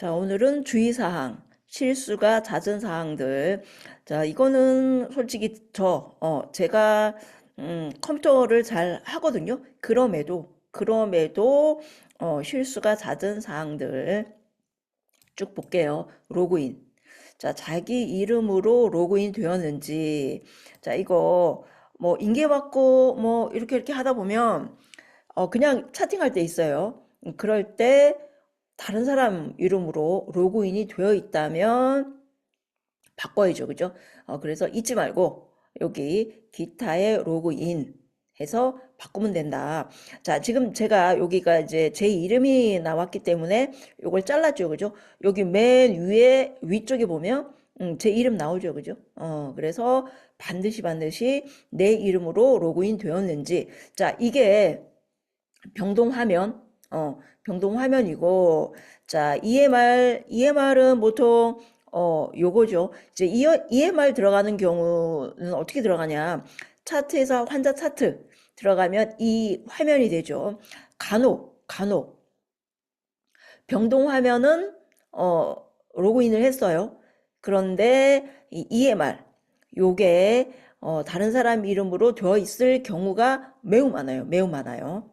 자, 오늘은 주의사항, 실수가 잦은 사항들. 자, 이거는 솔직히 저, 어, 제가, 음, 컴퓨터를 잘 하거든요. 그럼에도, 그럼에도, 어, 실수가 잦은 사항들 쭉 볼게요. 로그인. 자, 자기 이름으로 로그인 되었는지. 자, 이거, 뭐, 인계받고, 뭐, 이렇게 이렇게 하다 보면, 어, 그냥 차팅할 때 있어요. 음, 그럴 때, 다른 사람 이름으로 로그인이 되어 있다면 바꿔야죠. 그죠? 어, 그래서 잊지 말고 여기 기타에 로그인 해서 바꾸면 된다. 자, 지금 제가 여기가 이제 제 이름이 나왔기 때문에 이걸 잘랐죠. 그죠? 여기 맨 위에 위쪽에 보면 음, 제 이름 나오죠. 그죠? 어, 그래서 반드시 반드시 내 이름으로 로그인 되었는지. 자, 이게 병동 화면 어, 병동 화면이고, 자, EMR, EMR은 보통, 어, 요거죠. 이제 EMR 들어가는 경우는 어떻게 들어가냐. 차트에서 환자 차트 들어가면 이 화면이 되죠. 간혹, 간혹. 병동 화면은, 어, 로그인을 했어요. 그런데 이 EMR, 요게, 어, 다른 사람 이름으로 되어 있을 경우가 매우 많아요. 매우 많아요.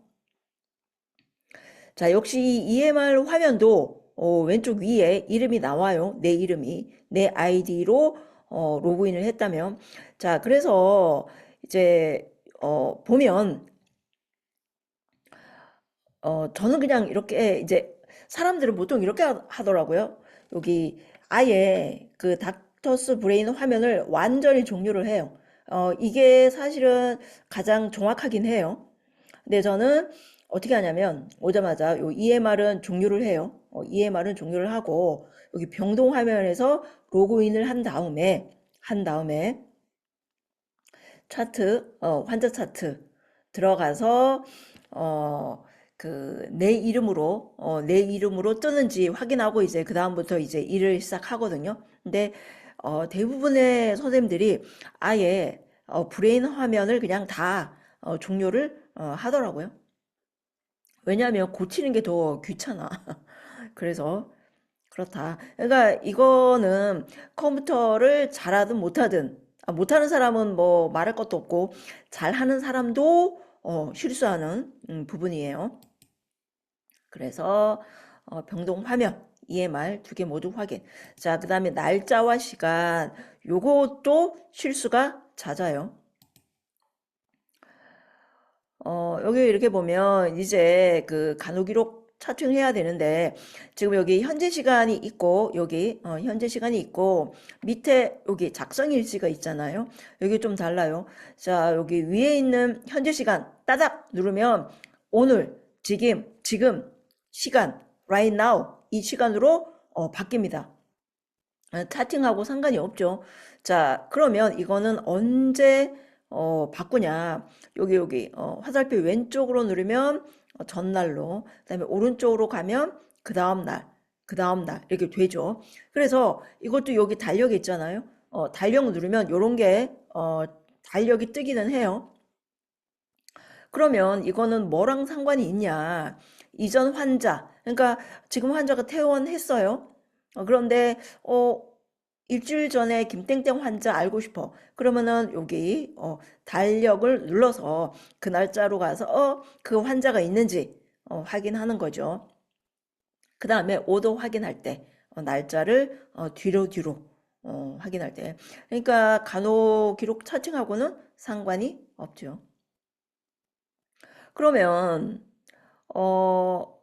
자, 역시 이 EMR 화면도 어, 왼쪽 위에 이름이 나와요. 내 이름이. 내 아이디로 어, 로그인을 했다면. 자, 그래서 이제 어, 보면 어, 저는 그냥 이렇게 이제 사람들은 보통 이렇게 하더라고요. 여기 아예 그 닥터스 브레인 화면을 완전히 종료를 해요. 어, 이게 사실은 가장 정확하긴 해요. 근데 저는 어떻게 하냐면 오자마자 요 EMR은 종료를 해요. 어, EMR은 종료를 하고 여기 병동 화면에서 로그인을 한 다음에 한 다음에 차트 어, 환자 차트 들어가서 어, 그 내 이름으로 어, 내 이름으로 뜨는지 확인하고 이제 그 다음부터 이제 일을 시작하거든요. 근데 어, 대부분의 선생님들이 아예 어, 브레인 화면을 그냥 다 어, 종료를 어, 하더라고요. 왜냐하면 고치는 게 더 귀찮아. 그래서 그렇다. 그러니까 이거는 컴퓨터를 잘하든 못하든 아, 못하는 사람은 뭐 말할 것도 없고 잘하는 사람도 어, 실수하는 음, 부분이에요. 그래서 어, 병동 화면 EMR 두 개 모두 확인. 자, 그 다음에 날짜와 시간 요것도 실수가 잦아요. 어, 여기 이렇게 보면 이제 그 간호기록 차팅해야 되는데 지금 여기 현재 시간이 있고 여기 어, 현재 시간이 있고 밑에 여기 작성 일지가 있잖아요. 여기 좀 달라요. 자, 여기 위에 있는 현재 시간 따닥 누르면 오늘 지금 지금 시간 right now 이 시간으로 어, 바뀝니다. 어, 차팅하고 상관이 없죠. 자, 그러면 이거는 언제 어, 바꾸냐. 여기, 여기, 어, 화살표 왼쪽으로 누르면 어, 전날로, 그 다음에 오른쪽으로 가면 그 다음날, 그 다음날, 이렇게 되죠. 그래서 이것도 여기 달력이 있잖아요. 어, 달력 누르면 요런 게, 어, 달력이 뜨기는 해요. 그러면 이거는 뭐랑 상관이 있냐. 이전 환자, 그러니까 지금 환자가 퇴원했어요. 어, 그런데, 어, 일주일 전에 김땡땡 환자 알고 싶어. 그러면은 여기 어, 달력을 눌러서 그 날짜로 가서 어, 그 환자가 있는지 어, 확인하는 거죠. 그 다음에 오도 확인할 때 어, 날짜를 어, 뒤로 뒤로 어, 확인할 때. 그러니까 간호 기록 차칭하고는 상관이 없죠. 그러면 어,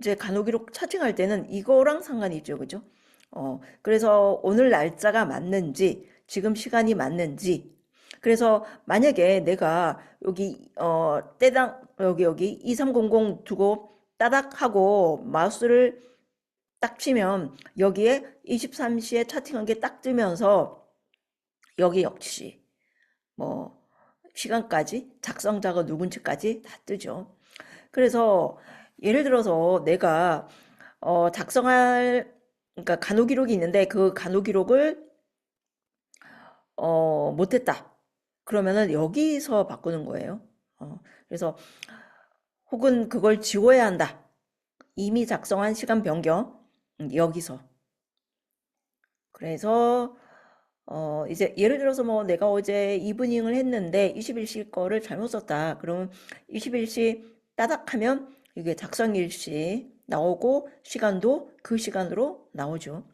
이제 간호 기록 차칭할 때는 이거랑 상관이 있죠. 그죠? 어, 그래서 오늘 날짜가 맞는지, 지금 시간이 맞는지, 그래서 만약에 내가 여기, 어, 때당, 여기, 여기 2300 두고 따닥 하고 마우스를 딱 치면 여기에 23시에 차팅한 게 딱 뜨면서 여기 역시 뭐 시간까지 작성자가 누군지까지 다 뜨죠. 그래서 예를 들어서 내가 어, 작성할 그러니까 간호 기록이 있는데 그 간호 기록을 어, 못했다. 그러면은 여기서 바꾸는 거예요. 어, 그래서 혹은 그걸 지워야 한다. 이미 작성한 시간 변경. 음, 여기서. 그래서 어 이제 예를 들어서 뭐 내가 어제 이브닝을 했는데 21시 거를 잘못 썼다. 그러면 21시 따닥 하면 이게 작성일시 나오고 시간도 그 시간으로 나오죠.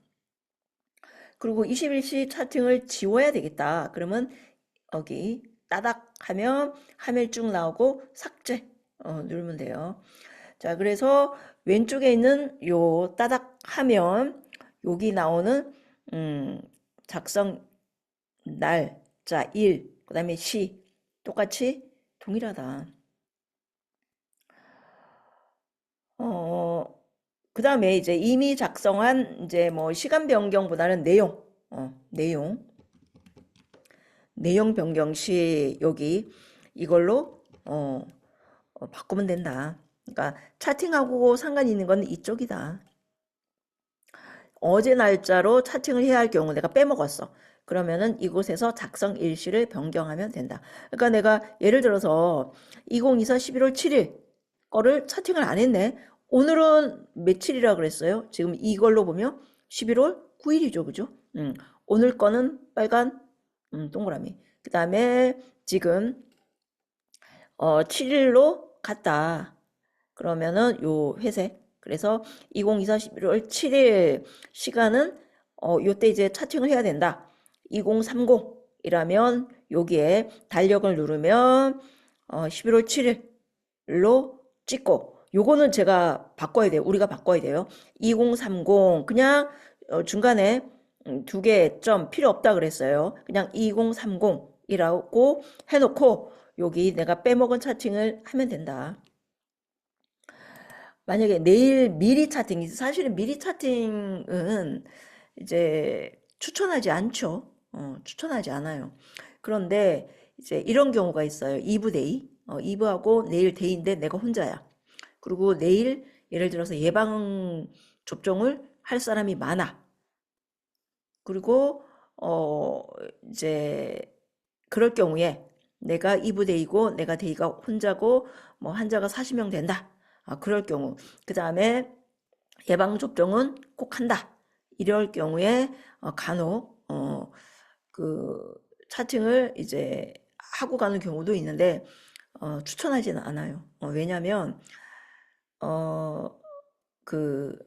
그리고 21시 차팅을 지워야 되겠다. 그러면 여기 따닥 하면 화면 쭉 나오고 삭제 어, 누르면 돼요. 자, 그래서 왼쪽에 있는 요 따닥 하면 여기 나오는 음, 작성 날짜 일 그 다음에 시 똑같이 동일하다. 어, 그 다음에 이제 이미 작성한 이제 뭐 시간 변경보다는 내용 어, 내용 내용 변경 시 여기 이걸로 어, 어, 바꾸면 된다. 그러니까 차팅하고 상관 있는 건 이쪽이다. 어제 날짜로 차팅을 해야 할 경우 내가 빼먹었어. 그러면은 이곳에서 작성 일시를 변경하면 된다. 그러니까 내가 예를 들어서 2024 11월 7일 거를 차팅을 안 했네. 오늘은 며칠이라 그랬어요? 지금 이걸로 보면 11월 9일이죠. 그죠? 음, 오늘 거는 빨간 음, 동그라미. 그 다음에 지금 어, 7일로 갔다. 그러면은 요 회색. 그래서 2024 11월 7일 시간은 어, 요때 이제 차팅을 해야 된다. 2030 이라면 여기에 달력을 누르면 어, 11월 7일로 찍고 요거는 제가 바꿔야 돼요. 우리가 바꿔야 돼요. 2030 그냥 어, 중간에 음, 두개 점 필요 없다 그랬어요. 그냥 2030이라고 해놓고 여기 내가 빼먹은 차팅을 하면 된다. 만약에 내일 미리 차팅, 사실은 미리 차팅은 이제 추천하지 않죠. 어, 추천하지 않아요. 그런데 이제 이런 경우가 있어요. 2부 데이. 어, 2부하고 내일 데이인데 내가 혼자야. 그리고 내일 예를 들어서 예방 접종을 할 사람이 많아. 그리고 어 이제 그럴 경우에 내가 2부 데이고 내가 데이가 혼자고 뭐 환자가 40명 된다. 아, 그럴 경우. 그 다음에 예방 접종은 꼭 한다. 이럴 경우에 어, 간혹 어, 그 차팅을 이제 하고 가는 경우도 있는데 어, 추천하지는 않아요. 어, 왜냐하면 어, 그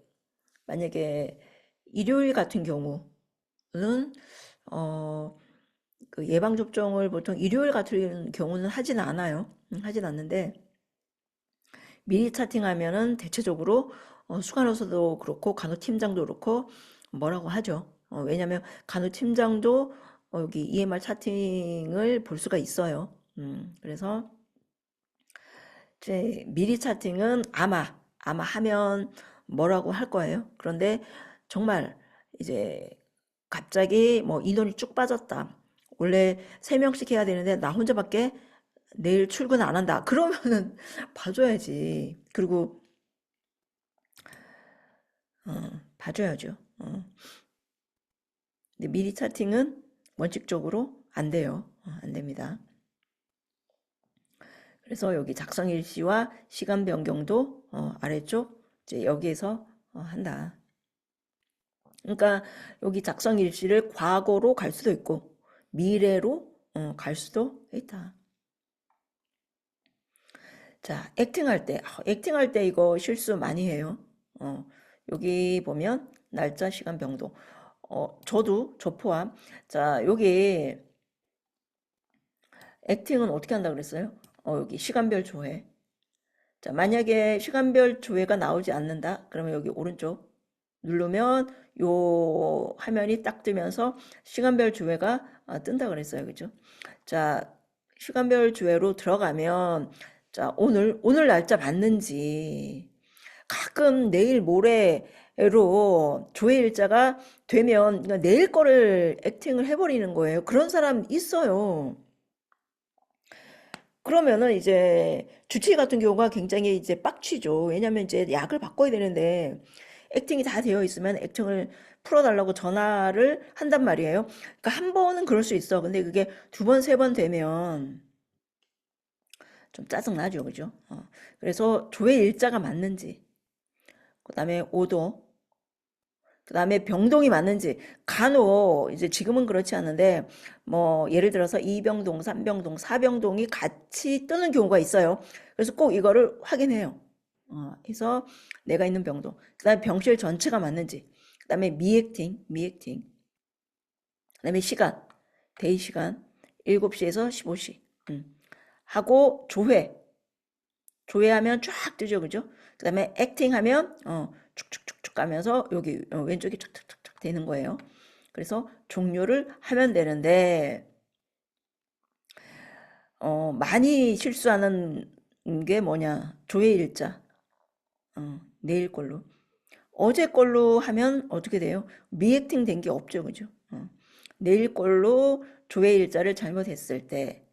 만약에 일요일 같은 경우는 어, 그 예방접종을 보통 일요일 같은 경우는 하지는 않아요. 음, 하진 않는데 미리 차팅하면은 대체적으로 어, 수간호사도 그렇고 간호팀장도 그렇고 뭐라고 하죠. 어, 왜냐면 간호팀장도 어, 여기 EMR 차팅을 볼 수가 있어요. 음, 그래서 이제 미리 차팅은 아마 아마 하면 뭐라고 할 거예요. 그런데 정말 이제 갑자기 뭐 인원이 쭉 빠졌다. 원래 세명씩 해야 되는데 나 혼자밖에 내일 출근 안 한다. 그러면은 봐줘야지. 그리고 어, 봐줘야죠. 어. 근데 미리 차팅은 원칙적으로 안 돼요. 어, 안 됩니다. 그래서 여기 작성 일시와 시간 변경도 어, 아래쪽 이제 여기에서 어, 한다. 그러니까 여기 작성 일시를 과거로 갈 수도 있고 미래로 어, 갈 수도 있다. 자, 액팅할 때, 아, 액팅할 때 이거 실수 많이 해요. 어, 여기 보면 날짜, 시간, 병도. 어, 저도, 저 포함. 자, 여기 액팅은 어떻게 한다 그랬어요? 어, 여기 시간별 조회. 자, 만약에 시간별 조회가 나오지 않는다? 그러면 여기 오른쪽 누르면 요 화면이 딱 뜨면서 시간별 조회가 아, 뜬다 그랬어요. 그죠? 자, 시간별 조회로 들어가면 자, 오늘, 오늘 날짜 맞는지. 가끔 내일 모레로 조회 일자가 되면 그러니까 내일 거를 액팅을 해버리는 거예요. 그런 사람 있어요. 그러면은 이제 주치의 같은 경우가 굉장히 이제 빡치죠. 왜냐면 이제 약을 바꿔야 되는데 액팅이 다 되어 있으면 액팅을 풀어달라고 전화를 한단 말이에요. 그러니까 한 번은 그럴 수 있어. 근데 그게 두 번, 세 번 되면 좀 짜증나죠. 그죠? 어. 그래서 조회 일자가 맞는지, 그 다음에 오도, 그 다음에 병동이 맞는지 간혹 이제 지금은 그렇지 않은데 뭐 예를 들어서 이병동, 삼병동, 사병동이 같이 뜨는 경우가 있어요. 그래서 꼭 이거를 확인해요. 어, 해서 내가 있는 병동, 그 다음에 병실 전체가 맞는지, 그 다음에 미액팅, 미액팅, 그 다음에 시간, 데이 시간 7시에서 15시. 음. 하고 조회. 조회하면 쫙 뜨죠. 그죠? 그 다음에 액팅 하면 어 쭉쭉쭉쭉 가면서 여기 어, 왼쪽이 쫙쫙쫙쫙 되는 거예요. 그래서 종료를 하면 되는데 어 많이 실수하는 게 뭐냐? 조회 일자. 어, 내일 걸로. 어제 걸로 하면 어떻게 돼요? 미액팅 된 게 없죠. 그죠? 어. 내일 걸로 조회 일자를 잘못했을 때.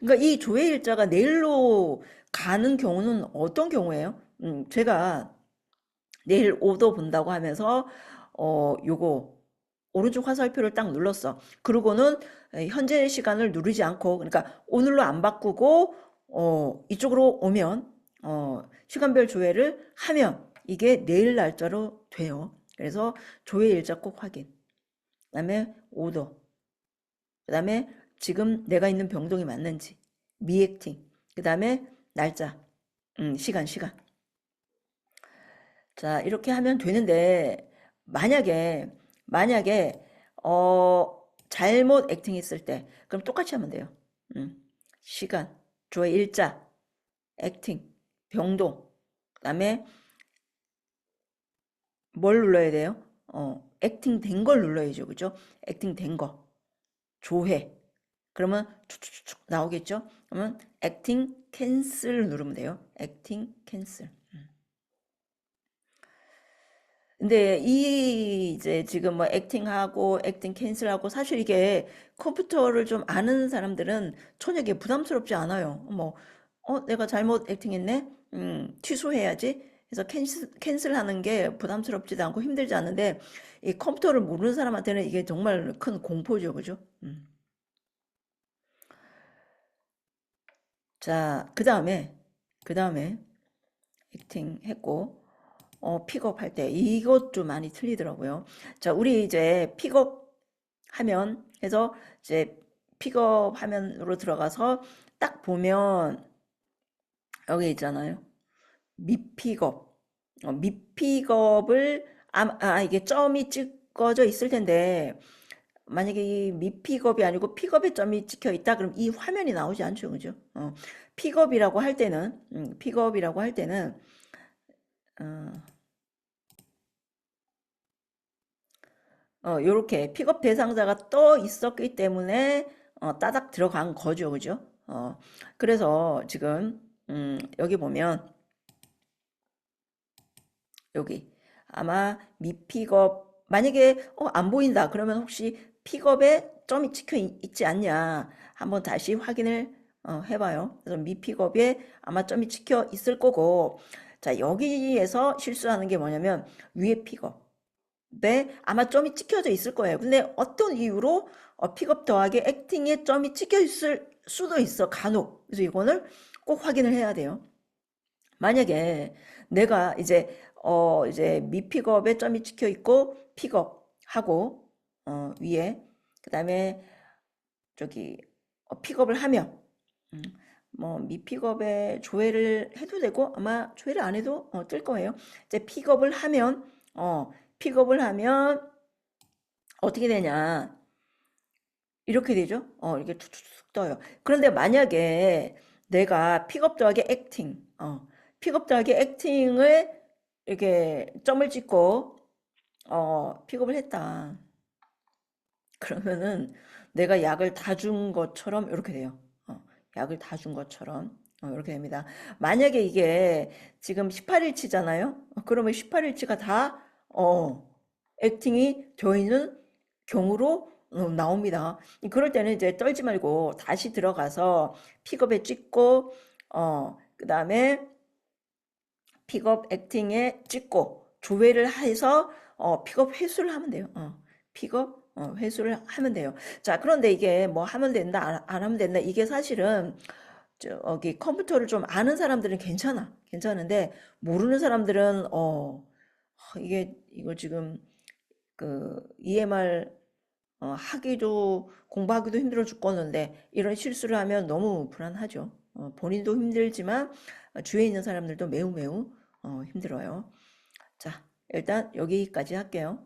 그러니까 이 조회 일자가 내일로 가는 경우는 어떤 경우예요? 음, 제가 내일 오더 본다고 하면서 어 요거 오른쪽 화살표를 딱 눌렀어. 그러고는 에, 현재 시간을 누르지 않고 그러니까 오늘로 안 바꾸고 어 이쪽으로 오면 어 시간별 조회를 하면 이게 내일 날짜로 돼요. 그래서 조회 일자 꼭 확인. 그다음에 오더. 그다음에 지금 내가 있는 병동이 맞는지 미액팅. 그다음에 날짜. 음, 시간 시간. 자, 이렇게 하면 되는데, 만약에, 만약에, 어, 잘못 액팅 했을 때, 그럼 똑같이 하면 돼요. 음, 시간, 조의 일자, 액팅, 병동, 그 다음에 뭘 눌러야 돼요? 어, 액팅 된 걸 눌러야죠. 그죠? 액팅 된 거. 조회. 그러면 쭉쭉쭉 나오겠죠? 그러면 액팅 캔슬 누르면 돼요. 액팅 캔슬. 근데 이 이제 지금 뭐 액팅하고 액팅 캔슬하고 사실 이게 컴퓨터를 좀 아는 사람들은 전혀 이게 부담스럽지 않아요. 뭐, 어, 내가 잘못 액팅했네? 음, 취소해야지. 그래서 캔슬, 캔슬하는 게 부담스럽지도 않고 힘들지 않은데 이 컴퓨터를 모르는 사람한테는 이게 정말 큰 공포죠. 그죠? 음. 자, 그 다음에, 그 다음에 액팅 했고, 어, 픽업할 때 이것도 많이 틀리더라고요. 자, 우리 이제 픽업 하면 해서 이제 픽업 화면으로 들어가서 딱 보면 여기 있잖아요. 미픽업. 어, 미픽업을 아, 아 이게 점이 찍어져 있을 텐데 만약에 이 미픽업이 아니고 픽업에 점이 찍혀 있다 그럼 이 화면이 나오지 않죠. 그죠? 어, 픽업이라고 할 때는 음, 픽업이라고 할 때는 어, 어, 요렇게 픽업 대상자가 떠 있었기 때문에 어, 따닥 들어간 거죠. 그죠? 어, 그래서 지금 음, 여기 보면 여기 아마 미픽업 만약에 어, 안 보인다 그러면 혹시 픽업에 점이 찍혀 있, 지 않냐 한번 다시 확인을 어, 해봐요. 그래서 미픽업에 아마 점이 찍혀 있을 거고 자 여기에서 실수하는 게 뭐냐면 위에 픽업 네, 아마 점이 찍혀져 있을 거예요. 근데 어떤 이유로 어, 픽업 더하기 액팅에 점이 찍혀 있을 수도 있어, 간혹. 그래서 이거는 꼭 확인을 해야 돼요. 만약에 내가 이제 어 이제 미픽업에 점이 찍혀 있고 픽업하고 어 위에 그다음에 저기 어, 픽업을 하면 음, 뭐 미픽업에 조회를 해도 되고 아마 조회를 안 해도 어, 뜰 거예요. 이제 픽업을 하면 어 픽업을 하면 어떻게 되냐? 이렇게 되죠? 어, 이렇게 툭툭툭 떠요. 그런데 만약에 내가 픽업 더하기 액팅, 어, 픽업 더하기 액팅을 이렇게 점을 찍고, 어, 픽업을 했다. 그러면은 내가 약을 다 준 것처럼 이렇게 돼요. 어, 약을 다 준 것처럼. 어, 이렇게 됩니다. 만약에 이게 지금 18일치잖아요? 어, 그러면 18일치가 다 어, 액팅이 되어 있는 경우로 어, 나옵니다. 그럴 때는 이제 떨지 말고 다시 들어가서 픽업에 찍고, 어, 그 다음에 픽업 액팅에 찍고, 조회를 해서, 어, 픽업 회수를 하면 돼요. 어, 픽업, 어, 회수를 하면 돼요. 자, 그런데 이게 뭐 하면 된다, 안, 안 하면 된다. 이게 사실은, 저기 컴퓨터를 좀 아는 사람들은 괜찮아. 괜찮은데, 모르는 사람들은, 어, 이게 이거 지금 그 EMR 어, 하기도 공부하기도 힘들어 죽겠는데 이런 실수를 하면 너무 불안하죠. 어, 본인도 힘들지만 어, 주위에 있는 사람들도 매우 매우 어, 힘들어요. 자, 일단 여기까지 할게요.